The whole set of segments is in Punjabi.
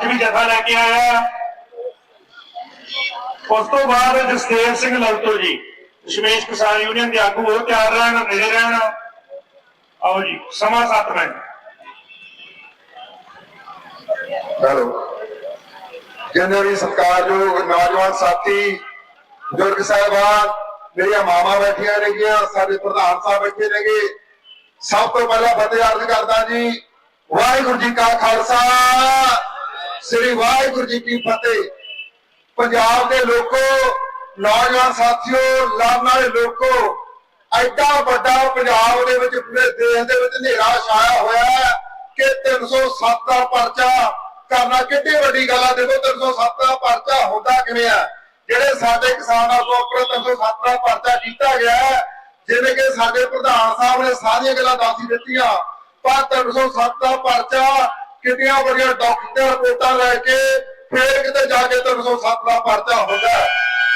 ਅੱਜ ਵੀ ਜਥਾ ਲੈ ਕੇ ਆਇਆ ਉਸ ਤੋਂ ਬਾਅਦ ਜਸਦੇਵ ਸਿੰਘ ਲਲਤੋ ਜੀ ਦਸ਼ਮੇਸ਼ ਕਿਸਾਨ ਯੂਨੀਅਨ ਦੇ ਆਗੂ, ਉਹ ਤਿਆਰ ਰਹਿਣ, ਨੇੜੇ ਰਹਿਣ। ਆਓ ਜੀ, ਸਮਾਂ 7 ਮਿੰਟ। ਹੈਲੋ। ਜਿੰਨੇ ਵੀ ਸਤਿਕਾਰਯੋਗ ਨੌਜਵਾਨ ਸਾਥੀ, ਬਜ਼ੁਰਗ ਸਾਹਿਬਾਨ, ਮੇਰੀਆਂ ਮਾਮਾ ਬੈਠੀਆਂ ਨੇਗੀਆਂ, ਸਾਡੇ ਪ੍ਰਧਾਨ ਸਾਹਿਬ ਬੈਠੇ ਨੇਗੇ। ਸਭ ਤੋਂ ਪਹਿਲਾਂ ਫਤਿਹ ਅਰਜ਼ ਕਰਦਾ ਜੀ, ਵਾਹਿਗੁਰੂ ਜੀ ਕਾ ਖਾਲਸਾ। ਸ੍ਰੀ ਵਾਹਿਗੁਰੂ ਜੀ ਕੀ ਫਤਿਹ। ਪੰਜਾਬ ਦੇ ਲੋਕੋ ਨੌਜਵਾਨ ਸਾਥੀਓ, ਲੜਨ ਵਾਲੇ ਲੋਕੋ, ਐਡਾ ਵੱਡਾ ਪੰਜਾਬ ਦੇ ਵਿੱਚ ਪੂਰੇ ਦੇਸ਼ ਦੇ ਵਿੱਚ ਹਨੇਰਾ ਛਾਇਆ ਹੋਇਆ ਹੈ ਕਿ 307 ਦਾ ਪਰਚਾ ਕਰਨਾ, ਕਿੱਡੀ ਵੱਡੀ ਗੱਲ ਆ। ਦੇਖੋ 307 ਦਾ ਪਰਚਾ ਹੁੰਦਾ ਕਿਵੇਂ ਆ? ਜਿਹੜੇ ਸਾਡੇ ਕਿਸਾਨਾਂ ਤੋਂ ਉੱਪਰ 307 ਦਾ ਪਰਚਾ ਕੀਤਾ ਗਿਆ ਜਿਵੇਂ ਕਿ ਸਾਡੇ ਪ੍ਰਧਾਨ ਸਾਹਿਬ ਨੇ ਸਾਰੀਆਂ ਗੱਲਾਂ ਦੱਸ ਦਿੱਤੀਆਂ। ਪਰ 307 ਦਾ ਪਰਚਾ ਕਿੰਨੀਆਂ ਬੜੀਆਂ ਡਾਕਟਰ ਰਿਪੋਰਟਾਂ ਲੈ ਕੇ ਫੇਰ ਕਿਤੇ ਜਾ ਕੇ 307 ਦਾ ਪਰਚਾ ਹੁੰਦਾ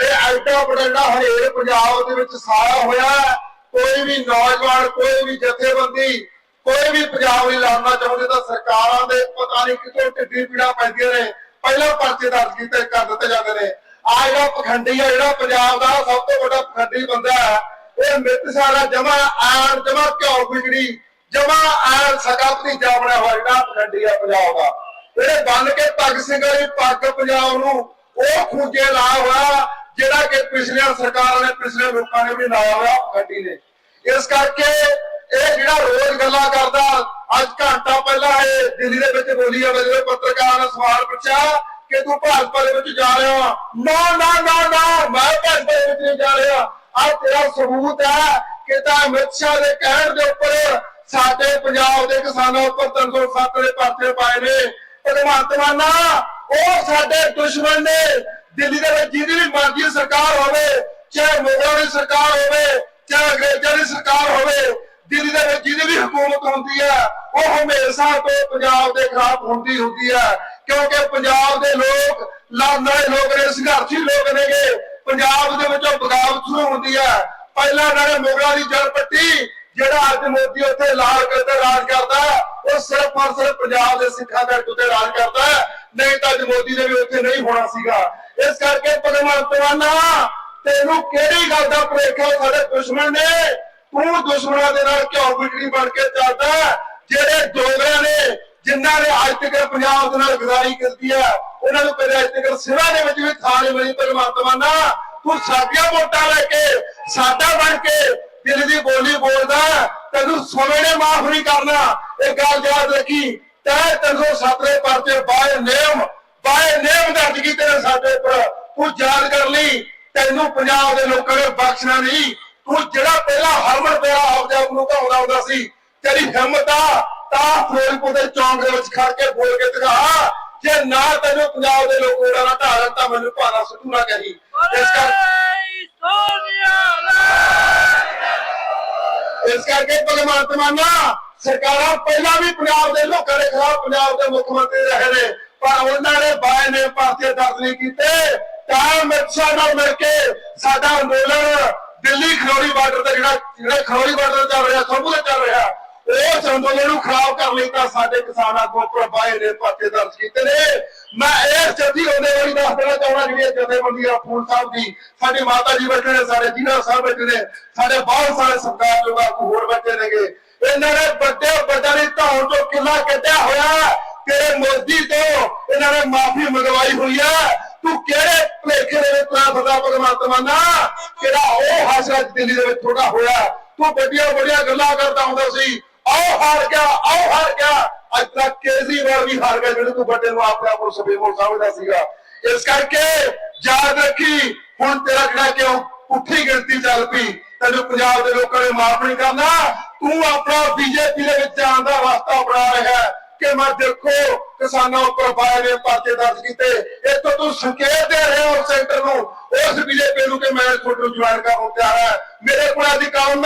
ਇਹ ਐਡਾ ਬੜਾ ਹਰੇਕ ਪੰਜਾਬ ਦੇ ਵਿੱਚ ਸਾਇਆ ਹੋਇਆ ਕੋਈ ਵੀ ਨੌਜਵਾਨ, ਕੋਈ ਵੀ ਜਥੇਬੰਦੀ, ਕੋਈ ਵੀ ਪੰਜਾਬ ਲਈ ਲੜਨਾ ਚਾਹੁੰਦੇ ਤਾਂ ਸਰਕਾਰਾਂ ਦੇ ਪਤਾ ਨਹੀਂ ਕਿਤੋਂ ਢਿੱਡੀ ਪੀੜਾ ਪੈਂਦੀਆਂ ਨੇ। ਪਹਿਲਾਂ ਪਰਚੇ ਦਰਜ ਕੀਤੇ, ਕਰ ਦਿੱਤੇ ਜਾਂਦੇ ਨੇ। ਆ ਜਿਹੜਾ ਪਖੰਡੀ ਆ, ਜਿਹੜਾ ਪੰਜਾਬ ਦਾ ਸਭ ਤੋਂ ਵੱਡਾ ਪਖੰਡੀ ਬੰਦਾ ਹੈ, ਇਹ ਮਿੱਤ ਸਾਰਾ ਜਮਾ ਆਣ ਜਮਾ ਘਿਓ ਬਿਗੜੀ ਜਮਾ ਆਣ ਸਕਾ ਭਤੀਜਾ ਬਣਿਆ ਹੋਇਆ ਜਿਹੜਾ ਪਖੰਡੀ ਆ ਪੰਜਾਬ ਦਾ। ਜਿਹੜੇ ਬੰਨ ਕੇ ਪੱਗ ਸਿੰਘ ਵਾਲੀ ਪੱਗ ਪੰਜਾਬ ਨੂੰ, ਉਹ ਖੂੰਜੇ ਲਾ ਹੋਇਆ, ਜਿਹੜਾ ਕਿ ਪਿਛਲੀਆਂ ਸਰਕਾਰਾਂ ਨੇ ਪਿਛਲੇ ਲੋਕਾਂ ਨੇ ਵੀ ਲਾਇਆ ਹੋਇਆ ਗੱਡੀ ਨੇ। ਇਸ ਕਰਕੇ ਇਹ ਜਿਹੜਾ ਰੋਜ਼ ਗੱਲਾਂ ਕਰਦਾ, ਅੱਜ ਘੰਟਾ ਪਹਿਲਾਂ ਇਹ ਦਿੱਲੀ ਦੇ ਵਿੱਚ ਬੋਲੀ ਆ ਜਦੋਂ ਪੱਤਰਕਾਰਾਂ ਨੇ ਸਵਾਲ ਪੁੱਛਿਆ ਕਿ ਤੂੰ ਭਾਜਪਾ ਦੇ ਵਿੱਚ ਜਾ ਰਿਹਾ ਨਾ ਨਾ ਨਾ ਨਾ, ਮੈਂ ਭਾਜਪਾ ਦੇ ਵਿੱਚ ਨਹੀਂ ਜਾ ਰਿਹਾ। ਆ ਤੇਰਾ ਸਬੂਤ ਹੈ ਕਿ ਤਾਂ ਅਮਿਤ ਸ਼ਾਹ ਦੇ ਕਹਿਣ ਦੇ ਉੱਪਰ ਸਾਡੇ ਪੰਜਾਬ ਦੇ ਕਿਸਾਨਾਂ ਉੱਪਰ 307 ਦੇ ਪਰਚੇ ਪਾਏ ਨੇ। ਭਗਵੰਤ ਮਾਨਾ ਉਹ ਸਾਡੇ ਦੁਸ਼ਮਣ ਨੇ। ਦਿੱਲੀ ਦੇ ਵਿੱਚ ਜਿਹਦੀ ਵੀ ਮਰਜ਼ੀ ਸਰਕਾਰ ਹੋਵੇ, ਚਾਹੇ ਮੁਗਲਾਂ ਦੀ ਸਰਕਾਰ ਹੋਵੇ, ਚਾਹੇ ਅੰਗਰੇਜ਼ਾਂ ਦੀ ਸਰਕਾਰ ਹੋਵੇ, ਦਿੱਲੀ ਦੇ ਵਿੱਚ ਜਿਹਦੀ ਵੀ ਹਕੂਮਤ ਹੁੰਦੀ ਹੈ, ਉਹ ਹਮੇਸ਼ਾ ਤੋਂ ਪੰਜਾਬ ਦੇ ਖਿਲਾਫ ਹੁੰਦੀ ਹੁੰਦੀ ਹੈ। ਕਿਉਂਕਿ ਪੰਜਾਬ ਦੇ ਲੋਕ, ਲੜਨ ਵਾਲੇ ਲੋਕ ਨੇ, ਸੰਘਰਸ਼ੀ ਲੋਕ ਨੇਗੇ। ਪੰਜਾਬ ਦੇ ਵਿੱਚੋਂ ਬਗਾਵਤ ਸ਼ੁਰੂ ਹੁੰਦੀ ਹੈ। ਪਹਿਲਾਂ ਇਹਨਾਂ ਨੇ ਮੁਗਲਾਂ ਦੀ ਜੜ ਪੱਟੀ ਜਿਹੜਾ ਅੱਜ ਮੋਦੀ ਉੱਥੇ ਲਾਲ ਕਰਦੇ, ਰਾਜ ਕਰਦਾ, ਉਹ ਸਿਰਫ ਔਰ ਸਿਰਫ ਪੰਜਾਬ ਦੇ ਸਿੱਖਾਂ ਦੇ ਉੱਤੇ ਰਾਜ ਕਰਦਾ ਨਹੀਂ ਤਾਂ ਮੋਦੀ ਨੇ ਵੀ ਉੱਥੇ ਨਹੀਂ ਹੋਣਾ ਸੀਗਾ। ਇਸ ਕਰਕੇ ਭਗਵੰਤ ਤੈਨੂੰ ਕਿਹੜੀ ਗੱਲ ਦਾ ਭੁਲੇਖਾ ਸਾਡੇ ਦੁਸ਼ਮਣ ਨੇ, ਤੂੰ ਦੁਸ਼ਮਣਾਂ ਦੇ ਨਾਲ ਕਿਉਂ ਬਿਗੜੀ ਬਣ ਕੇ ਚੱਲਦਾ ਜਿਹੜੇ ਦੋਗਰੇ ਨੇ, ਜਿਨ੍ਹਾਂ ਨੇ ਅੱਜ ਤੱਕ ਪੰਜਾਬ ਦੇ ਨਾਲ ਗਦਾਰੀ ਕੀਤੀ ਹੈ, ਉਹਨਾਂ ਨੂੰ ਕਦੇ ਅੱਜ ਤੱਕ ਸਿਰਾਂ ਦੇ ਵਿੱਚ ਵੀ ਥਾਂ ਨਹੀਂ ਮਿਲੀ ਭਗਵੰਤ ਮਾਨਾ ਤੂੰ ਸਾਡੀਆਂ ਵੋਟਾਂ ਲੈ ਕੇ, ਸਾਡਾ ਬਣ ਕੇ ਦਿਲ ਦੀ ਬੋਲੀ ਬੋਲਦਾ, ਤੈਨੂੰ ਸਮੇਂ ਨੇ ਮਾਫ ਨਹੀਂ ਕਰਨਾ। ਇਹ ਗੱਲ ਯਾਦ ਰੱਖੀ, ਤੈ ਤੈਨੂੰ ਸਾਤਰੇ ਪਰਚੇ ਬਾਏ ਨੇਮ ਬਾਏ ਨੇਮ ਦਰਜ ਕੀਤੇ ਨੇ ਸਾਡੇ ਉੱਪਰ। ਤੂੰ ਯਾਦ ਕਰ ਲਈ, ਤੈਨੂੰ ਪੰਜਾਬ ਦੇ ਲੋਕਾਂ ਨੇ ਬਖਸ਼ਣਾ ਨਹੀਂ। ਤੂੰ ਜਿਹੜਾ ਪਹਿਲਾਂ ਹਰਮਨ ਪਿਆਰਾ ਆਪਦੇ ਆਪ ਨੂੰ ਕਹਾਉਂਦਾ ਹੁੰਦਾ ਸੀ, ਤੇਰੀ ਹਿੰਮਤ ਆ, ਤਾਂ ਫਿਰੋਜ਼ਪੁਰ ਦੇ ਚੌਂਕ ਦੇ ਵਿੱਚ ਖੜ ਕੇ ਬੋਲ ਕੇ ਦਿਖਾ। ਜੇ ਨਾ ਤੈਨੂੰ ਪੰਜਾਬ ਦੇ ਲੋਕ ਉਹਦਾ ਨਾ ਢਾਲਣ ਤਾਂ ਮੈਨੂੰ ਭਾਰਾ ਸੁੱਟੂ ਨਾ ਕਰੀ ਇਸ ਕਰਕੇ ਇਸ ਕਰਕੇ ਭਗਵੰਤ ਮਾਨਾ ਸਰਕਾਰਾਂ ਪਹਿਲਾਂ ਵੀ ਪੰਜਾਬ ਦੇ ਲੋਕਾਂ ਦੇ ਖਿਲਾਫ ਪੰਜਾਬ ਦੇ ਮੁੱਖ ਮੰਤਰੀ ਰਹੇ ਨੇ, ਪਰ ਉਹਨਾਂ ਨੇ ਬਾਏ ਨੇ ਭਾਰਤੀ ਦਰਜ ਨਹੀਂ ਕੀਤੇ। ਤਾਂ ਅਮਿਤ ਸ਼ਾਹ ਨਾਲ ਮਿਲ ਕੇ ਸਾਡਾ ਅੰਦੋਲਨ ਦਿੱਲੀ ਖਰੋੜੀ ਬਾਰਡਰ ਤੇ ਜਿਹੜਾ ਜਿਹੜਾ ਖਰੋੜੀ ਬਾਰਡਰ ਚੱਲ ਰਿਹਾ ਸਭੂ ਤੇ ਚੱਲ ਰਿਹਾ। ਉਸ ਅੰਦੋਲਨ ਨੂੰ ਖਰਾਬ ਕਰਨ ਲਈ ਤਾਂ ਸਾਡੇ ਕਿਸਾਨਾਂ ਕੋਲ ਉੱਪਰ ਨੇ ਪਾਸੇ ਦਰਜ ਕੀਤੇ ਨੇ। ਮੈਂ ਇਹ ਜੱਦੀ ਉਹਦੇ ਵਾਲੀ ਦੱਸ ਦੇਣਾ ਚਾਹੁੰਦਾ ਜਿਹੜੀ ਜਥੇਬੰਦੀ ਫੂਲ ਸਾਹਿਬ ਦੀ। ਸਾਡੀ ਮਾਤਾ ਜੀ ਬੈਠੇ ਨੇ, ਸਾਡੇ ਜੀਨਾ ਸਾਹਿਬ ਬੈਠੇ ਨੇ, ਸਾਡੇ ਬਹੁਤ ਸਾਰੇ ਸਰਕਾਰ ਜੋ ਆਗੂ ਹੋਰ ਬੈਠੇ ਨੇਗੇ। ਇਹਨਾਂ ਨੇ ਵੱਡੇ ਵੱਡਾ ਦੀ ਧੌਣ ਤੋਂ ਕਿੱਲਾ ਕੱਢਿਆ ਹੋਇਆ ਤੇਰੇ ਮੋਦੀ ਤੋਂ ਇਹਨਾਂ ਨੇ ਮਾਫੀ ਮੰਗਵਾਈ ਹੋਈ ਹੈ। ਤੂੰ ਕਿਹੜੇ ਭਲੇਖੇ ਦੇ ਵਿੱਚ ਤੁਰਿਆ ਫਿਰਦਾ ਭਗਵੰਤ ਮਾਨਾ ਕਿਹੜਾ ਉਹ ਹਾਸਰਾ ਦਿੱਲੀ ਦੇ ਵਿੱਚ ਥੋੜਾ ਹੋਇਆ? ਤੂੰ ਵੱਡੀਆਂ ਵੱਡੀਆਂ ਗੱਲਾਂ ਕਰਦਾ ਹੁੰਦਾ ਸੀ। ਆਓ ਹਾਰ ਗਿਆ, ਆਓ ਹਾਰ ਗਿਆ। ਅੱਜ ਤੱਕ ਕੇਜਰੀਵਾਲ ਵੀ ਹਾਰ ਗਿਆ, ਜਿਹੜੇ ਤੂੰ ਵੱਡੇ ਨੂੰ ਆਪਣੇ ਆਪ ਸੁਪਰੀਮੋ ਸਮਝਦਾ ਸੀਗਾ। ਇਸ ਕਰਕੇ ਯਾਦ ਰੱਖੀ, ਹੁਣ ਤੇਰਾ ਜਿਹੜਾ ਕਿ ਉਹ ਗਿਣਤੀ ਚੱਲ ਪਈ, ਤੈਨੂੰ ਪੰਜਾਬ ਦੇ ਲੋਕਾਂ ਨੇ ਮਾਫ ਨਹੀਂ ਕਰਨਾ। ਤੂੰ ਆਪਣਾ ਬੀਜੇਪੀ ਦੇ ਵਿੱਚ ਜਾਣ ਦਾ ਰਸਤਾ ਬਣਾ ਰਿਹਾ ਕਿ ਮੈਂ ਦੇਖੋ, ਕਿਸਾਨਾਂ ਉੱਪਰ ਪਾਏ ਨੇ ਪਰਚੇ ਦਰਜ ਕੀਤੇ। ਇੱਥੋਂ ਤੂੰ ਸੰਕੇਤ ਦੇ ਰਿਹਾ ਹੋ ਸੈਂਟਰ ਨੂੰ। ਉਸ ਬੀਜੇਪੀ ਨੂੰ ਕਿ ਮੈਂ ਤੁਹਾਨੂੰ ਜੁਆਇਨ ਕਰਨ ਨੂੰ ਤਿਆਰ ਹੈ। ਮੇਰੇ ਕੋਲ ਅਧਿਕਾਰ ਕੰਮ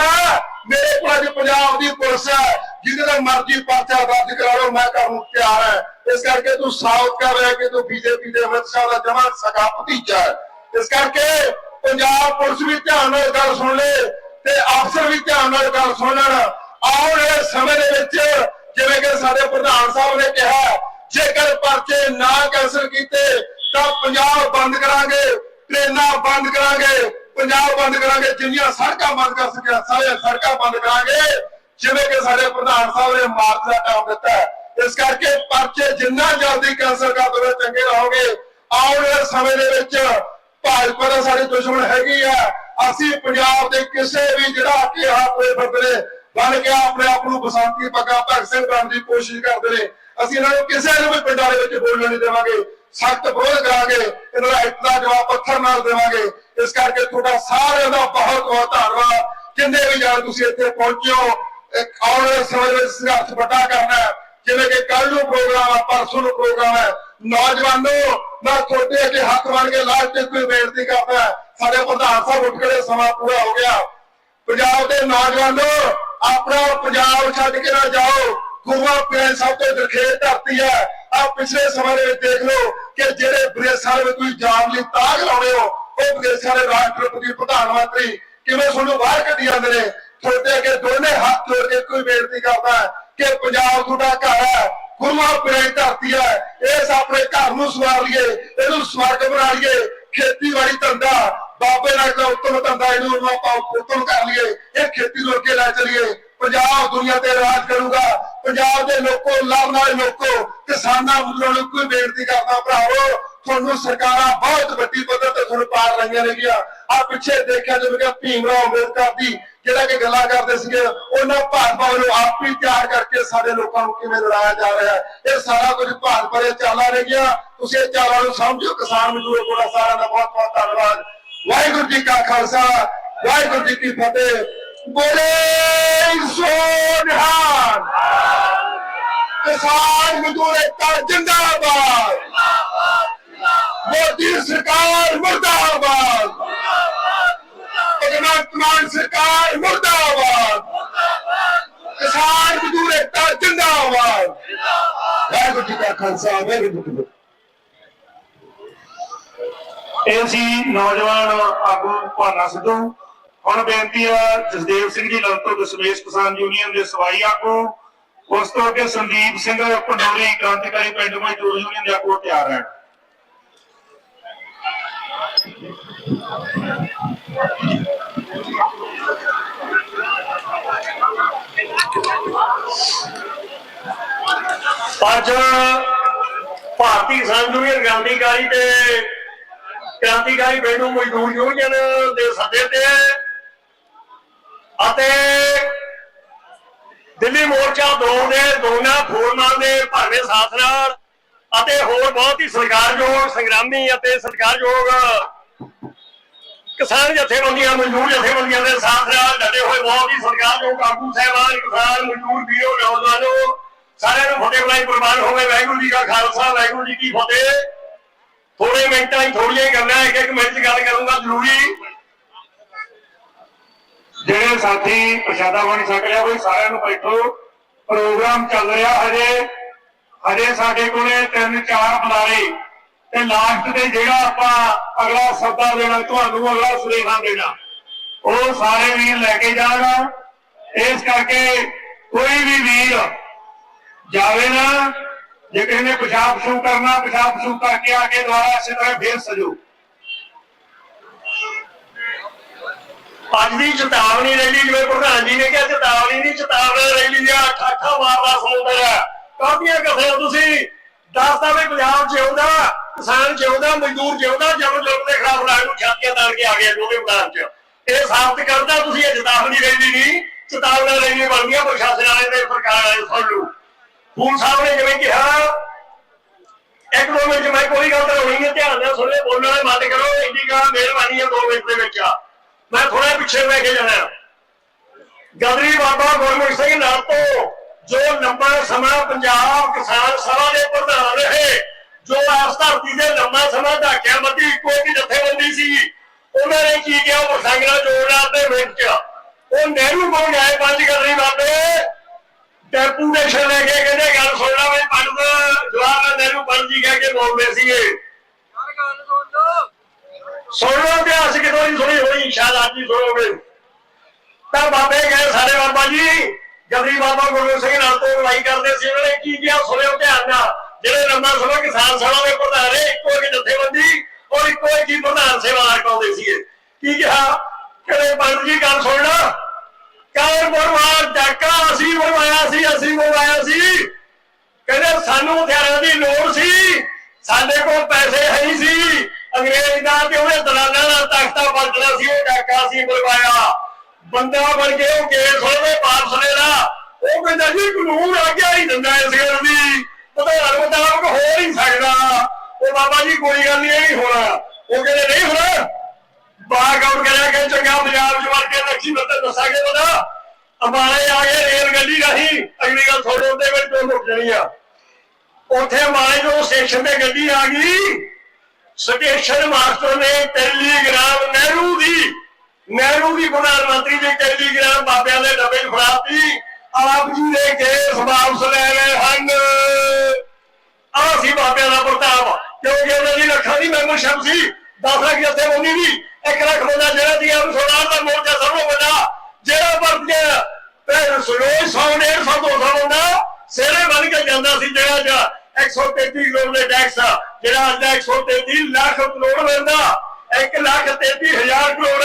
ਮੇਰੇ ਕੋਲ ਅੱਜ ਪੰਜਾਬ ਦੀ ਪੁਲਿਸ ਹੈ, ਜਿਹਦੇ ਦਾ ਮਰਜ਼ੀ ਪਰਚਾ ਦਰਜ ਕਰਾ ਲਓ, ਮੈਂ ਕਰਨ ਨੂੰ ਤਿਆਰ ਹੈ। ਇਸ ਕਰਕੇ ਤੂੰ ਸਾਊਥ ਕਰ ਰਿਹਾ ਕਿ ਤੂੰ ਬੀਜੇਪੀ ਦੇ ਅਮਿਤ ਸ਼ਾਹ ਦਾ ਜਮਾ ਸਗਾ ਭਤੀਜਾ ਹੈ। ਇਸ ਕਰਕੇ ਪੰਜਾਬ ਪੁਲਿਸ ਵੀ ਧਿਆਨ ਨਾਲ ਗੱਲ ਸੁਣ ਲੈ ਤੇ ਅਫਸਰ ਵੀ ਧਿਆਨ ਨਾਲ ਗੱਲ ਸੁਣਨ। ਆਉਣ ਵਾਲੇ ਸਮੇਂ ਦੇ ਵਿੱਚ, ਜਿਵੇਂ ਕਿ ਸਾਡੇ ਪ੍ਰਧਾਨ ਸਾਹਿਬ ਨੇ ਕਿਹਾ, ਜੇਕਰ ਪਰਚੇ ਨਾ ਕੈਂਸਲ ਕੀਤੇ, ਤਾਂ ਪੰਜਾਬ ਬੰਦ ਕਰਾਂਗੇ, ਟ੍ਰੇਨਾਂ ਬੰਦ ਕਰਾਂਗੇ। ਪੰਜਾਬ ਬੰਦ ਕਰਾਂਗੇ, ਜਿੰਨੀਆਂ ਸੜਕਾਂ ਬੰਦ ਕਰ ਸਕਿਆ ਸਾਰੇ ਸੜਕਾਂ ਬੰਦ ਕਰਾਂਗੇ। ਜਿਵੇਂ ਕਿ ਸਾਡੇ ਪ੍ਰਧਾਨ ਸਾਹਿਬ ਨੇ ਮਾਰਚ ਦਾ ਟਾਈਮ ਦਿੱਤਾ ਇਸ ਕਰਕੇ ਪਰਚੇ ਜਿੰਨਾ ਜਲਦੀ ਕੈਂਸਲ ਕਰ ਦੋਗੇ ਚੰਗੇ ਰਹੋਗੇ। ਆਉਣ ਵਾਲੇ ਸਮੇਂ ਦੇ ਵਿੱਚ ਭਾਜਪਾ ਦਾ ਸਾਡੇ ਦੁਸ਼ਮਣ ਹੈਗੀ ਆ। ਅਸੀਂ ਪੰਜਾਬ ਦੇ ਕਿਸੇ ਵੀ ਜਿਹੜਾ ਕਿ ਆਪੇ ਬਦਲੇ ਬਣ ਕੇ ਆਪਣੇ ਆਪ ਨੂੰ ਬਸੰਤੀ ਪੱਗਾ ਭਗਤ ਸਿੰਘ ਬਣਨ ਦੀ ਕੋਸ਼ਿਸ਼ ਕਰਦੇ ਨੇ। ਅਸੀਂ ਇਹਨਾਂ ਨੂੰ ਕਿਸੇ ਨੂੰ ਵੀ ਪਿੰਡਾਂ ਦੇ ਵਿੱਚ ਬੋਲਣ ਨਹੀਂ ਦੇਵਾਂਗੇ। ਸਖਤ ਵਿਰੋਧ ਕਰਾਂਗੇ, ਇਹਨਾਂ ਦਾ ਇੱਟ ਜਵਾਬ ਪੱਥਰ ਨਾਲ ਦੇਵਾਂਗੇ। ਇਸ ਕਰਕੇ ਤੁਹਾਡਾ ਸਾਰਿਆਂ ਦਾ ਬਹੁਤ ਬਹੁਤ ਧੰਨਵਾਦ। ਜਿੰਨੇ ਵੀ ਜਾਣ ਤੁਸੀਂ ਇੱਥੇ ਪਹੁੰਚੇ ਇੱਕ ਆਉਣ ਵਾਲੇ ਸਮੇਂ ਵਿੱਚ ਸੰਘਰਸ਼ ਵੱਡਾ ਕਰਨਾ ਜਿਵੇਂ ਕਿ ਕੱਲ ਨੂੰ ਪ੍ਰੋਗਰਾਮ ਆ ਪਰਸੋਂ ਨੂੰ ਪ੍ਰੋਗਰਾਮ ਹੈ। ਨੌਜਵਾਨੋ, ਮੈਂ ਤੁਹਾਡੇ ਅੱਗੇ ਹੱਥ ਬਣ ਕੇ ਲਾਸਟ ਤੇ ਕੋਈ ਬੇਨਤੀ ਕਰਦਾ ਸਾਡੇ ਪ੍ਰਧਾਨ ਸਾਹਿਬ ਉੱਠ ਕੇ ਸਮਾਂ ਪੂਰਾ ਹੋ ਗਿਆ। ਪੰਜਾਬ ਦੇ ਨੌਜਵਾਨੋ, ਆਪਣਾ ਪੰਜਾਬ ਛੱਡ ਕੇ ਨਾ ਜਾਓ। ਗੁਰੂਆਂ ਪੀਰਾਂ ਸਭ ਤੋਂ ਦਰਖੇਤ ਧਰਤੀ ਹੈ। ਆ ਪਿਛਲੇ ਸਮੇਂ ਦੇ ਵਿੱਚ ਦੇਖ ਲਓ ਕਿ ਜਿਹੜੇ ਵਿਦੇਸ਼ਾਂ ਵਿੱਚ ਤੁਸੀਂ ਜਾਣ ਲਈ ਤਾਗ ਲਾਉਣੇ ਹੋ, ਉਹ ਵਿਦੇਸ਼ਾਂ ਦੇ ਰਾਸ਼ਟਰਪਤੀ ਪ੍ਰਧਾਨ ਮੰਤਰੀ ਕਿਵੇਂ ਤੁਹਾਨੂੰ ਬਾਹਰ ਕੱਢੀ ਜਾਂਦੇ ਨੇ? ਤੁਹਾਡੇ ਅੱਗੇ ਦੋਨੇ ਹੱਥ ਜੋੜ ਕੇ ਕੋਈ ਬੇਨਤੀ ਕਰਦਾ ਕਿ ਪੰਜਾਬ ਤੁਹਾਡਾ ਘਰ ਹੈ, ਗੁਰੂਆਂ ਪੀਰਾਂ ਦੀ ਧਰਤੀ ਹੈ, ਇਸ ਆਪਣੇ ਘਰ ਨੂੰ ਸਵਾਰ ਲਈਏ, ਇਹਨੂੰ ਸਵਰਗ ਬਣਾ ਲਈਏ, ਖੇਤੀਬਾੜੀ ਧੰਦਾ, ਬਾਬੇ ਨਾਲ ਦਾ ਉੱਤਮ ਧੰਦਾ, ਇਹਨੂੰ ਆਪਾਂ ਉੱਤਮ ਕਰ ਲਈਏ, ਇਹ ਖੇਤੀ ਨੂੰ ਅੱਗੇ ਲੈ ਚਲੀਏ। ਪੰਜਾਬ ਦੁਨੀਆ ਤੇ ਰਾਜ ਕਰੂਗਾ। ਪੰਜਾਬ ਦੇ ਲੋਕੋ ਲਾਭ ਨਾਲ ਲੋਕੋ, ਕਿਸਾਨਾਂ ਮਜ਼ਦੂਰਾਂ ਕੋਈ ਬੇਨਤੀ ਕਰਦਾ ਭਰਾਵੋ, ਤੁਹਾਨੂੰ ਸਰਕਾਰਾਂ ਬਹੁਤ ਵੱਡੀ ਪੱਧਰ ਤੇ ਤੁਹਾਨੂੰ ਪਾਰ ਰਹੀਆਂ ਨੇਗੀਆਂ। ਆ ਪਿੱਛੇ ਦੇਖਿਆ ਜਿਵੇਂ ਕਿ ਭੀਮ ਰਾਓ ਅੰਬੇਦਕਰ ਦੀ ਜਿਹੜਾ ਕਿ ਗੱਲਾਂ ਕਰਦੇ ਸੀਗੇ, ਉਹਨਾਂ ਭਾਜਪਾ ਵੱਲੋਂ ਆਪ ਹੀ ਤਿਆਰ ਕਰਕੇ ਸਾਡੇ ਲੋਕਾਂ ਨੂੰ ਕਿਵੇਂ ਲੜਾਇਆ ਜਾ ਰਿਹਾ ਹੈ। ਇਹ ਸਾਰਾ ਕੁਝ ਭਾਜਪਾ ਦੇ ਚਾਲਾਂ ਨੇਗੀਆਂ। ਤੁਸੀਂ ਇਹ ਚਾਲਾਂ ਨੂੰ ਸਮਝੋ, ਕਿਸਾਨ ਮਜ਼ਦੂਰ ਕੋਲ ਸਾਰਿਆਂ ਦਾ ਬਹੁਤ ਬਹੁਤ ਧੰਨਵਾਦ। ਵਾਹਿਗੁਰੂ ਜੀ ਕਾ ਖਾਲਸਾ, ਵਾਹਿਗੁਰੂ ਜੀ ਕੀ ਫਤਿਹ। ਬੋਲੇ! ਕਿਸਾਨ ਮਜ਼ਦੂਰ ਏਕਤਾ ਜਿੰਦਾਬਾਦ। ਮੋਦੀ ਸਰਕਾਰ ਮੁਰਦਾਬਾਦ। ਭਗਵੰਤ ਮਾਨ ਸਰਕਾਰ ਮੁਰਦਾਬਾਦ। ਕਿਸਾਨ ਮਜ਼ਦੂਰ ਏਕਤਾ ਜਿੰਦਾਬਾਦ। ਵਾਹਿਗੁਰੂ ਜੀ ਕਾ ਖਾਲਸਾ, ਵਾਹਿਗੁਰੂ ਜੀ ਕੀ ਫਤਿਹ। ਇਹ ਸੀ ਨੌਜਵਾਨ ਆਗੂ ਭਾਨਾ ਸਿੱਧੂ, ਹੁਣ ਬੇਨਤੀ ਹੈ ਜਸਦੇਵ ਸਿੰਘ ਜੀ ਲਲਤੋ ਦਸ਼ਮੇਸ਼ ਕਿਸਾਨ ਯੂਨੀਅਨ ਦੇ ਸਵਾਈ ਆਗੂ ਉਸ ਤੋਂ ਅੱਗੇ ਸੰਦੀਪ ਸਿੰਘ ਪੰਡੋਰੀ ਕ੍ਰਾਂਤੀਕਾਰੀ ਪਿੰਡ ਮਜ਼ਦੂਰ ਯੂਨੀਅਨ ਦੇ ਆਗੂ ਤਿਆਰ ਹੈ ਅੱਜ ਭਾਰਤੀ ਕਿਸਾਨ ਯੂਨੀਅਨ ਕ੍ਰਾਂਤੀਕਾਰੀ ਤੇ ਕ੍ਰਾਂਤੀਕਾਰੀ ਬੈਠੂ ਮਜ਼ਦੂਰ ਯੂਨੀਅਨ ਦੇ ਸੱਦੇ ਤੇ ਅਤੇ ਦਿੱਲੀ ਮੋਰਚਾ ਦੋ ਦੇ ਦੋਨਾਂ ਫੋਰਮਾਂ ਦੇ ਭਰਵੇਂ ਸਾਥ ਨਾਲ ਅਤੇ ਹੋਰ ਬਹੁਤ ਹੀ ਸਤਿਕਾਰਯੋਗ ਸੰਗਰਾਮੀ ਅਤੇ ਸਤਿਕਾਰਯੋਗ ਕਿਸਾਨ ਜਥੇਬੰਦੀਆਂ, ਮਜ਼ਦੂਰ ਜਥੇਬੰਦੀਆਂ ਦੇ ਸਾਥ ਨਾਲ ਡਟੇ ਹੋਏ ਬਹੁਤ ਹੀ ਸਤਿਕਾਰਯੋਗ ਆਗੂ ਸਹਿਬਾਨ ਕਿਸਾਨ, ਮਜ਼ਦੂਰ ਵੀਰੋ, ਨੌਜਵਾਨੋ, ਸਾਰਿਆਂ ਨੂੰ ਫਤਿਹ ਬੁਲਾਈ ਕੁਰਬਾਨ ਹੋਵੇ, ਵਾਹਿਗੁਰੂ ਜੀ ਕਾ ਖਾਲਸਾ, ਵਾਹਿਗੁਰੂ ਜੀ ਕੀ ਫਤਿਹ। ਥੋੜੇ ਮਿੰਟਾਂ ਹੀ ਥੋੜੀਆਂ ਗੱਲਾਂ ਇੱਕ ਇੱਕ ਮਿੰਟ ਚ ਗੱਲ ਕਰੂੰਗਾ, ਜ਼ਰੂਰੀ ਜਿਹੜੇ ਸਾਥੀ ਪ੍ਰਸ਼ਾਦਾ ਬਣ ਸਕ ਲਿਆ ਕੋਈ ਸਾਰਿਆਂ ਨੂੰ ਬੈਠੋ। ਪ੍ਰੋਗਰਾਮ ਚੱਲ ਰਿਹਾ ਹਜੇ। ਹਜੇ ਸਾਡੇ ਕੋਲੇ ਤਿੰਨ ਚਾਰ ਬੁਲਾਰੇ। ਤੇ ਲਾਸਟ ਤੇ ਜਿਹੜਾ ਆਪਾਂ ਅਗਲਾ ਸੱਦਾ ਦੇਣਾ, ਤੁਹਾਨੂੰ ਅਗਲਾ ਸੁਨੇਹਾ ਦੇਣਾ, ਉਹ ਸਾਰੇ ਵੀਰ ਲੈ ਕੇ ਜਾਣਾ। ਇਸ ਕਰਕੇ ਕੋਈ ਵੀ ਵੀਰ ਜਾਵੇ ਨਾ, ਜੇ ਕਿਸੇ ਨੇ ਪਿਸ਼ਾਬ ਸ਼ੂ ਕਰਨਾ ਪਿਸ਼ਾਬ ਸ਼ੂ ਕਰਕੇ ਆ ਕੇ ਦੁਬਾਰਾ ਇਸੇ ਤਰ੍ਹਾਂ ਫੇਰ ਸਜੋ। ਅੱਜ ਦੀ ਚੇਤਾਵਨੀ ਰੈਲੀ ਜਿਵੇਂ ਪ੍ਰਧਾਨ ਜੀ ਨੇ ਕਿਹਾ, ਚੇਤਾਵਨੀ ਨਹੀਂ, ਚੇਤਾਵਨੀ ਰੈਲੀ ਆ ਠਾਠਾ ਮਾਰਦਾ ਸਮੁੰਦਰ। ਹੈ ਕਾਹਦੀਆਂ ਕਥਿਆ ਤੁਸੀਂ? ਦੱਸਦਾ ਵੀ ਪੰਜਾਬ ਜਿਉਂਦਾ, ਕਿਸਾਨ ਜਿਉਂਦਾ, ਮਜ਼ਦੂਰ ਜਿਉਂਦਾ ਜਬਰ ਜ਼ੁਲਮ ਦੇ ਖਿਲਾਫ ਲੜਨ ਨੂੰ ਛਾਤੀਆਂ ਤਾਣ ਕੇ ਆ ਗਿਆ ਦੋਵੇਂ ਮੈਦਾਨ 'ਚ। ਇਹ ਸਾਬਤ ਕਰਦਾ, ਤੁਸੀਂ ਇਹ ਚੇਤਾਵਨੀ ਰੈਲੀ ਨਹੀਂ ਚੇਤਾਵਨੀ ਰੈਲੀ ਬਣਦੀਆਂ, ਪ੍ਰਸ਼ਾਸਨ ਵਾਲੇ ਤੇ ਸਰਕਾਰ ਵਾਲੇ ਸੁਣ ਲਓ। ਫੂਲ ਸਾਹਿਬ ਨੇ ਜਿਵੇਂ ਕਿਹਾ, ਇੱਕ ਦੋ ਮਿੰਟ ਮੈਂ ਕੋਈ ਗੱਲ ਤਾਂ ਹੋਣੀ ਨਹੀਂ ਧਿਆਨ ਨਾਲ ਸੁਣੋ, ਬੋਲਣਾ ਮਤ ਕਰੋ, ਇੰਨੀ ਗੱਲ ਮਿਹਰਬਾਨੀ ਹੈ ਦੋ ਮਿੰਟ ਦੇ ਵਿੱਚ। ਮੈਂ ਥੋੜਾ ਪਿੱਛੇ ਲੈ ਕੇ ਜਾਣਾ। ਗਦਰੀ ਬਾਬਾ ਗੁਰਮੁਖ ਸਿੰਘ ਨਾਲ ਜੋ ਲੰਬਾ ਸਮਾਂ ਪੰਜਾਬ ਕਿਸਾਨ ਸਭਾ ਦੇ ਪ੍ਰਧਾਨ ਰਹੇ, ਜੋ ਇਸ ਧਰਤੀ ਦੇ ਲੰਬਾ ਸਮਾਂ ਧਾਕਿਆ ਮੱਦੀ ਇੱਕੋ ਇੱਕ ਜਥੇਬੰਦੀ ਸੀ। ਉਹਨਾਂ ਨੇ ਕੀ ਕਿਹਾ? ਉਹ ਸੰਗ ਨਾਲ ਜੋੜਨਾ ਤੇ ਮਿੰਟ ਉਹ ਨਹਿਰੂ ਕੋਲ ਗਏ ਪੰਜ ਗਦਰੀ ਬਾਬੇ। ਡੈਪੂਟੇਸ਼ਨ ਲੈ ਕੇ ਕਹਿੰਦੇ, ਗੱਲ ਸੁਣਨਾ ਵੀ ਪੰਡ ਜਵਾਹਰ ਨਹਿਰੂ ਪੰਜ ਜੀ ਕਹਿ ਕੇ ਬੋਲਦੇ ਸੀਗੇ। ਸੁਣ ਲਓ ਇਤਿਹਾਸ ਕਿਤੋਂ ਨਹੀਂ ਸੁਣੀ ਹੋਈ, ਸ਼ਾਇਦ ਅੱਜ ਹੀ ਸੁਣੋਗੇ। ਤਾਂ ਬਾਬੇ ਗਏ ਸਾਡੇ ਬਾਬਾ ਜੀ ਜਗਰੀ ਬਾਬਾ ਗੁਰੂ ਸਿੰਘ ਨਾਲ ਤੋਂ ਲੜਾਈ ਕਰਦੇ ਸੀ, ਉਹਨਾਂ ਨੇ ਕੀ ਕਿਹਾ? ਸੁਣਿਓ ਧਿਆਨ ਨਾਲ। ਜਿਹੜੇ ਲੰਮਾ ਸਮਾਂ ਕਿਸਾਨ ਸਭਾ ਦੇ ਪ੍ਰਧਾਨ ਇੱਕੋ ਇੱਕ ਜਥੇਬੰਦੀ ਔਰ ਇੱਕੋ ਇੱਕ ਹੀ ਪ੍ਰਧਾਨ ਸੇਵਾਦਾਰ ਪਾਉਂਦੇ ਸੀਗੇ। ਕੀ ਕਿਹਾ? ਕਹਿੰਦੇ, ਪੰਡਤ ਜੀ, ਗੱਲ ਸੁਣਨਾ ਕਾਲ ਬਰਵਾਰ ਡਾਕਾ ਅਸੀਂ ਬਣਵਾਇਆ ਸੀ, ਅਸੀਂ ਬਣਵਾਇਆ ਸੀ। ਕਹਿੰਦੇ, ਸਾਨੂੰ ਹਥਿਆਰਾਂ ਦੀ ਲੋੜ ਸੀ, ਸਾਡੇ ਕੋਲ ਪੈਸੇ ਹੈ ਨਹੀਂ ਸੀ। ਅੰਗਰੇਜ਼ ਦਾ ਤੇ ਉਹਨੇ ਦਲਾਲਾਂ ਦਾ ਤਖਤਾ ਬਦਲਣਾ ਸੀ, ਉਹ ਡਾਕਾ ਸੀ ਬਣਵਾਇਆ ਬੰਦਾ ਬਣ ਕੇ ਉਹ ਕੇਸ ਹੋਵੇ ਵਾਪਸ ਲੈਣਾ ਉਹ ਕਹਿੰਦਾ ਜੀ, ਕਾਨੂੰਨ ਆਗਿਆ ਹੀ ਦਿੰਦਾ ਇਸ ਗੱਲ ਦੀ। ਪ੍ਰਧਾਨ ਮੁਤਾਬਕ ਹੋ ਨਹੀਂ ਸਕਦਾ। ਉਹ ਬਾਬਾ ਜੀ, ਕੋਈ ਗੱਲ ਨਹੀਂ, ਇਹ ਨਹੀਂ ਹੋਣਾ। ਉਹ ਕਹਿੰਦੇ, ਨਹੀਂ ਹੋਣਾ। ਬਾਗ ਆਊਟ ਕਰਿਆ ਕਿ ਚੰਗਾ ਪੰਜਾਬ ਚ ਵੜ ਕੇ ਰੱਖੀ ਮੈਂ ਦੱਸਾਂਗੇ ਪਤਾ। ਅੰਬਾਲੇ ਆ ਗਏ ਰੇਲ ਗੱਡੀ ਰਾਹੀਂ। ਅਗਲੀ ਗੱਲ ਤੁਹਾਡੇ ਉਹਦੇ ਵਿੱਚ ਤੋਂ ਮੁੱਕ ਜਾਣੀ ਆ। ਉੱਥੇ ਅੰਬਾਲੇ ਜੋ ਸਟੇਸ਼ਨ ਤੇ ਗੱਡੀ ਆ ਗਈ ਸਟੇਸ਼ਨ ਮਾਸਟਰ ਨੇ ਟੈਲੀਗ੍ਰਾਮ ਨਹਿਰੂ ਦੀ ਨਹਿਰੂ ਦੀ ਪ੍ਰਧਾਨ ਮੰਤਰੀ ਦੀ ਟੈਲੀਗ੍ਰਾਮ ਬਾਬਿਆਂ ਦੇ ਡੱਬੇ ਫੜਾਤੀ। ਆਪ ਜੀ ਦੇ ਕੇਸ ਵਾਪਸ ਲੈ ਲਏ ਹਨ। ਆਹ ਸੀ ਬਾਬਿਆਂ ਦਾ ਪ੍ਰਤਾਪ, ਕਿਉਂਕਿ ਉਹਨਾਂ ਦੀ ਲੱਖਾਂ ਦੀ ਮੈਂਬਰਸ਼ਿਪ ਸੀ। 10 ਲੱਖ ਜੱਥੇ ਬੰਦੀ ਦੀ 1 ਲੱਖ ਬੰਦਾ ਜਿਹੜਾ ਦੀ ਆਪ ਸੋਨਾਰ ਦਾ ਮੋਰਚਾ ਸਭ ਤੋਂ ਵੱਡਾ, ਜਿਹੜਾ ਵਰਤ ਗਿਆ ਫਿਰ ਸਰੋਜ 100 150 200 ਬੰਦਾ ਸਿਰੇ ਬਣ ਕੇ ਜਾਂਦਾ ਸੀ, ਜਿਹੜਾ ਜਾ 133 ਕਰੋੜ ਦੇ ਟੈਕਸ ਜਿਹੜਾ ਅੱਜ ਦਾ 133 ਲੱਖ ਕਰੋੜ ਲੈਂਦਾ 1 ਲੱਖ 33 ਹਜ਼ਾਰ ਕਰੋੜ।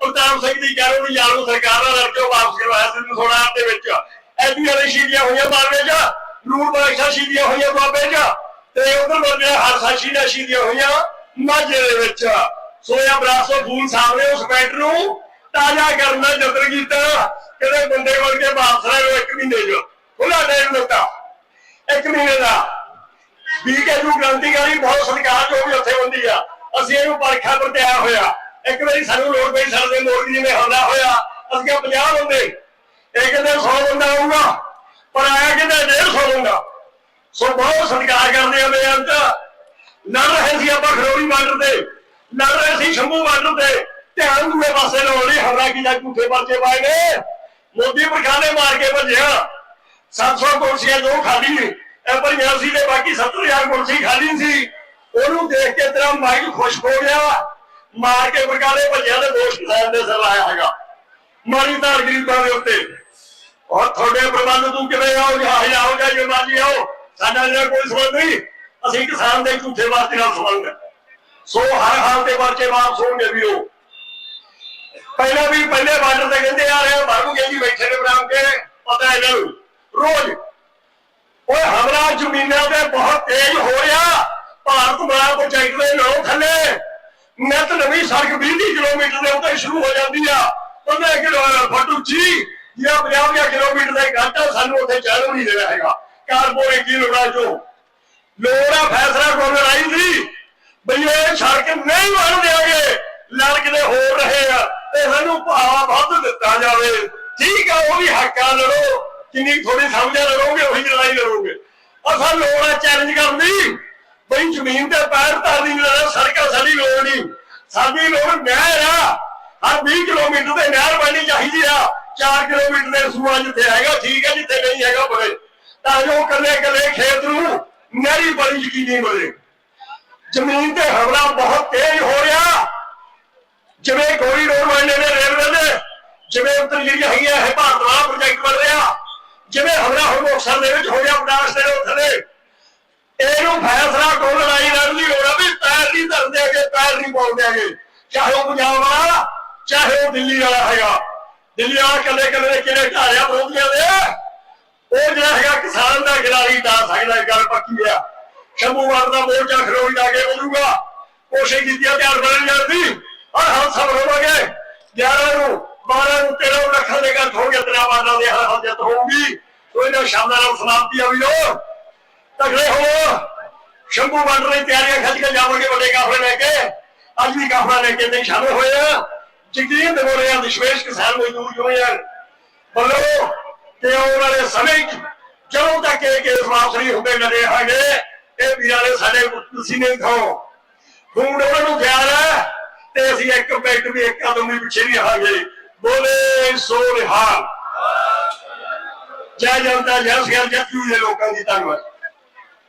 ਪ੍ਰਤਾਪ ਸਿੰਘ ਦੀ ਕਹਿ ਨੂੰ ਯਾਰ ਸਰਕਾਰ ਨਾਲ ਲੜ ਵਾਪਸ ਕਰਵਾਇਆ ਸੀ ਸੋਨਾਰ ਦੇ ਵਿੱਚ। ਐਡੀ ਵਾਲੀ ਸ਼ੀਦੀਆਂ ਹੋਈਆਂ ਮਾਰਵੇ ਚ ਨੂਰ ਬਾਦਸ਼ਾਹ ਸ਼ੀਦੀਆਂ ਹੋਈਆਂ ਬਾਬੇ ਚ ਤੇ ਉਧਰ ਬੰਦੇ ਹਰ ਸਾਸ਼ੀ ਦਾ ਹੋਈਆਂ ਮਾਝੇ ਦੇ ਵਿੱਚ। ਸੋਇਆ ਬਰਾਸੋ ਫੂਲ ਸਾਹਿਬ ਨੇ ਉਸ ਮੈਟਰ ਨੂੰ ਤਾਜ਼ਾ ਕਰਨਾ ਯਤਨ ਕੀਤਾ। ਕਿਤੇ ਬੰਦੇ ਕੋਲ ਵਾਪਸ ਲੈ ਇੱਕ ਮਹੀਨੇ ਚ। ਖੁੱਲਾ ਟਾਈਮ ਦਿੱਤਾ। ਇੱਕ ਮਹੀਨੇ ਦਾ। ਬੀਕੇਯੂ ਕ੍ਰਾਂਤੀਕਾਰੀ ਬਹੁਤ ਸਰਕਾਰ ਜੋ ਵੀ ਉੱਥੇ ਹੁੰਦੀ ਆ, ਅਸੀਂ ਇਹਨੂੰ ਪਰਖਾ ਵਰਤਿਆ ਹੋਇਆ। ਇੱਕ ਵਾਰੀ ਸਾਨੂੰ ਲੋੜ ਪਈ, ਸਾਡੇ ਮੋਰਗੀ ਜਿਵੇਂ ਹੁੰਦਾ ਹੋਇਆ, ਅਸੀਂ 50 ਬੰਦੇ ਇਹ ਕਹਿੰਦੇ 100 ਬੰਦਾ ਆਊਗਾ, ਪਰ ਆਇਆ ਕਹਿੰਦੇ 150 ਬੰਦਾ। ਸੋ ਬਹੁਤ ਸਤਿਕਾਰ ਕਰਦੇ ਆ ਮੇਰੇ ਅੰਤ ਲੜ ਰਹੇ ਸੀ ਆਪਾਂ ਖਰੋੜੀ ਬਾਰਡਰ ਤੇ, ਲੜ ਰਹੇ ਸੀ ਸ਼ੰਭੂ ਬਾਰਡਰ ਤੇ। ਧਿਆਨ ਦੂਏ ਪਾਸੇ ਲਾਉਣ ਲਈ ਹਮਲਾ ਕੀਤਾ ਝੂਠੇ ਪਰਚੇ ਪਾਏ ਗਏ। ਮੋਦੀ ਪ੍ਰਖਾਨੇ ਮਾਰ ਕੇ ਭੱਜਿਆ। 700 ਕੁਰਸੀਆਂ ਜੋ ਖਾਲੀ ਇਹ ਭਰੀਆਂ ਸੀ ਤੇ ਬਾਕੀ 70000 ਕੁਰਸੀ ਖਾਲੀ ਸੀ। ਉਹਨੂੰ ਦੇਖ ਕੇ ਤੇਰਾ ਮਾਈਕ ਖੁਸ਼ ਹੋ ਗਿਆ। ਮਾਰ ਕੇ ਪ੍ਰਕਾਲੇ ਭੱਜਿਆ ਤੇ ਦੋਸਤ ਸਾਹਿਬ ਦੇ ਸਿਰ ਆਇਆ ਹੈਗਾ। ਮਾਰੀ ਧਾਰ ਗਰੀਬਾਂ ਦੇ ਉੱਤੇ। ਔਰ ਤੁਹਾਡੇ ਪ੍ਰਬੰਧ ਤੂੰ ਕਿਵੇਂ ਆਓ? ਜਹਾਜ਼ ਆਓ ਜਾਂ ਜੇ ਮਰਜ਼ੀ ਆਓ। ਸਾਡਾ ਜਿਹੜਾ ਕੋਈ ਸੰਬੰਧ ਨਹੀਂ, ਅਸੀਂ ਕਿਸਾਨ ਦੇ ਝੂਠੇ ਵਾਸਤੇ ਨਾਲ ਸੰਬੰਧ ਹੈ। ਸੋ ਹਰ ਹਾਲ ਤੇ ਪਰਚੇ ਵਾਪਸ ਹੋਣਗੇ ਵੀ ਉਹ ਪਹਿਲਾਂ ਵੀ ਪਹਿਲੇ ਬਾਰਡਰ ਤੇ ਕਹਿੰਦੇ ਆ ਰਹੇ ਮਾਰੂਗੇ ਜੀ ਬੈਠੇ ਨੇ ਬਰਾਮ ਕੇ। ਪਤਾ ਇਹਨਾਂ ਨੂੰ। ਰੋਜ਼ ਓਏ ਹਮਲਾ ਜ਼ਮੀਨਾਂ ਤੇ ਬਹੁਤ ਤੇਜ਼ ਹੋ ਰਿਹਾ। ਭਾਰਤ ਬੜਾ ਪ੍ਰੋਜੈਕਟ ਦੇ ਨਾਂ ਥੱਲੇ। ਨਿਤ ਨਵੀਂ ਸੜਕ 20 ਕਿਲੋਮੀਟਰ ਦੇ ਉੱਤੇ ਸ਼ੁਰੂ ਹੋ ਜਾਂਦੀ ਆ। 15 ਕਿਲੋਮੀਟਰ ਫੁੱਟ ਉੱਚੀ ਜਾਂ 50 ਕਿਲੋਮੀਟਰ ਦਾ ਇੱਕ ਸਾਨੂੰ ਉੱਥੇ ਚੱਲ ਨਹੀਂ ਦੇਣਾ ਹੈਗਾ। ਕਾਰਪੋਰੇਟ ਦੀ ਲੋੜਾਂ ਚੋਂ ਲੋੜ ਫੈਸਲਾ ਕੋਲ ਆਈ ਸੀ ਬਈ ਇਹ ਸੜਕ ਨਹੀਂ ਬਣ ਦੇਗੇ ਲੜ ਕਿਤੇ ਹੋਰ ਰਹੇ ਆ। ਤੇ ਸਾਨੂੰ ਭਾਵਾ ਵੱਧ ਦਿੱਤਾ ਜਾਵੇ। ਠੀਕ ਆ, ਉਹ ਵੀ ਹੱਕਾਂ ਲੜੋ। ਕਿੰਨੀ ਥੋੜੀ ਸਮਝਿਆ ਲੜੋਗੇ ਉਹੀ ਲੜਾਈ ਲੜੋਗੇ। ਅਸਾਂ ਲੋੜ ਆ ਚੈਲੰਜ ਕਰਨ ਦੀ। ਬਈ ਜ਼ਮੀਨ ਤੇ ਪੈਰ ਧਰਦੀ ਲੜਾ ਸੜਕਾਂ ਸਾਡੀ ਲੋੜ ਨਹੀਂ। ਸਾਡੀ ਲੋੜ ਨਹਿਰ ਆ। ਹਰ 20 ਕਿਲੋਮੀਟਰ ਤੇ ਨਹਿਰ ਬਣਨੀ ਚਾਹੀਦੀ ਆ। 4 ਕਿਲੋਮੀਟਰ ਦੇ ਸੂਆ ਜਿੱਥੇ ਹੈਗਾ, ਠੀਕ ਹੈ ਜਿੱਥੇ ਨਹੀਂ ਹੈਗਾ ਬੜੇ ਤਾਂ ਜੋ ਕੱਲੇ ਕੱਲੇ ਖੇਤ ਨੂੰ ਨਹਿਰੀ ਬੜੀ ਯਕੀਨੀ ਬਣੇ। ਜ਼ਮੀਨ ਤੇ ਹਮਲਾ ਬਹੁਤ ਤੇਜ਼ ਹੋ ਰਿਹਾ। ਜਿਵੇਂ ਕੋਈ ਰੋਡ ਬਣਨੇ ਨੇ, ਰੇਲਵੇ ਦੇ। ਜਿਵੇਂ ਉੱਤਰ ਜਿਹੜੀਆਂ ਹੈਗੀ ਇਹ ਭਾਰਤ ਵਾਲਾ ਪ੍ਰੋਜੈਕਟ ਬਣ ਰਿਹਾ। ਜਿਵੇਂ ਹਮਲਾ ਹੁਣ ਦੇ ਵਿੱਚ ਹੋ ਗਿਆ ਬਨਾਸ ਦੇ ਥੱਲੇ ਇਹਨੂੰ ਫੈਸਲਾ ਕੋਲ ਲੜਾਈ ਲੜਨ ਦੀ ਲੋੜ ਆ ਵੀ ਪੈਰ ਨਹੀਂ ਧਰਦੇ ਹੈਗੇ, ਪੈਰ ਨਹੀਂ ਪਾਉਂਦੇ ਹੈਗੇ। ਚਾਹੇ ਉਹ ਪੰਜਾਬ ਵਾਲਾ, ਚਾਹੇ ਉਹ ਦਿੱਲੀ ਵਾਲਾ ਹੈਗਾ। ਦਿੱਲੀ ਵਾਲਾ ਕੱਲੇ ਕੱਲੇ ਦੇ ਕਿਹੜੇ ਢਾਰਿਆ ਵਿਰੋਧੀਆਂ ਦੇ? ਉਹ ਜਿਹੜਾ ਹੈਗਾ ਕਿਸਾਨ ਦਾ ਗਿਰਾਰੀ ਡਾ ਸਕਦਾ ਗੱਲ ਪੱਕੀ ਆ। ਸ਼ੰਭੂਵਾਰ ਦਾ ਮੋਰਚਾ ਖਰੋਈ ਜਾ ਕੇ ਬੋਲੂਗਾ। ਕੋਸ਼ਿਸ਼ ਕੀਤੀ ਆ ਧਿਆਨ ਬਦਲ ਜਾਂਦੀ ਔਰ ਹਮ ਸਭ ਹੋਵਾਂਗੇ। 11 ਨੂੰ 12 ਨੂੰ 13 ਨੂੰ ਲੱਖਾਂ ਦੇ ਘਰ ਹੋ ਗਿਆ ਤੇਰਾ ਵਾਦਾ ਦੇ ਹਰ ਹਜਤ ਹੋਊਗੀ। ਕੋਈ ਨਾ ਸ਼ਾਮਾਂ ਨਾਲ ਆ ਵੀ ਤਗੜੇ ਹੋ। ਸ਼ੰਭੂ ਬਾਰਡਰ ਦੀ ਤਿਆਰੀਆਂ ਖੱਜ ਕੇ ਜਾਵਾਂਗੇ ਵੱਡੇ ਕਾਫਲੇ ਲੈ ਕੇ। ਅੱਜ ਵੀ ਕਾਫਲਾ ਲੈ ਕੇ ਨਹੀਂ ਸ਼ਾਮਲ ਹੋਏ ਆ। ਦੇ ਬੋਲੇ ਆ ਵਿਸ਼ਵੇਸ਼ ਕਿਸਾਨ ਮਜ਼ਦੂਰ ਯੂਨੀਅਨ ਬੋਲੋ ਕਿ ਆਉਣ ਵਾਲੇ ਸਮੇਂ 'ਚ ਜਦੋਂ ਤੱਕ ਇਹ ਕੇਸ ਵਾਪਸ ਨਹੀਂ ਹੁੰਦੇ ਨਦੇ ਹੈਗੇ ਇਹ ਵੀਰਾਂ ਨੇ ਸਾਡੇ ਤੁਸੀਂ ਨਹੀਂ ਖਾਓ। ਹੁਣ ਉਹਨਾਂ ਨੂੰ ਖਿਆਲ ਹੈ ਤੇ ਅਸੀਂ ਇੱਕ ਮਿੰਟ ਵੀ ਇੱਕ ਕਦਮ ਵੀ ਪਿੱਛੇ ਨਹੀਂ ਰਹਾਂਗੇ ਬੋਲੇ ਸੋ ਰਿਹਾ ਜੈ ਜਨਤਾ ਜੈ ਸਿਆਲ ਜੈ ਪੀਊ ਦੇ ਲੋਕਾਂ ਦੀ ਧੰਨਵਾਦ।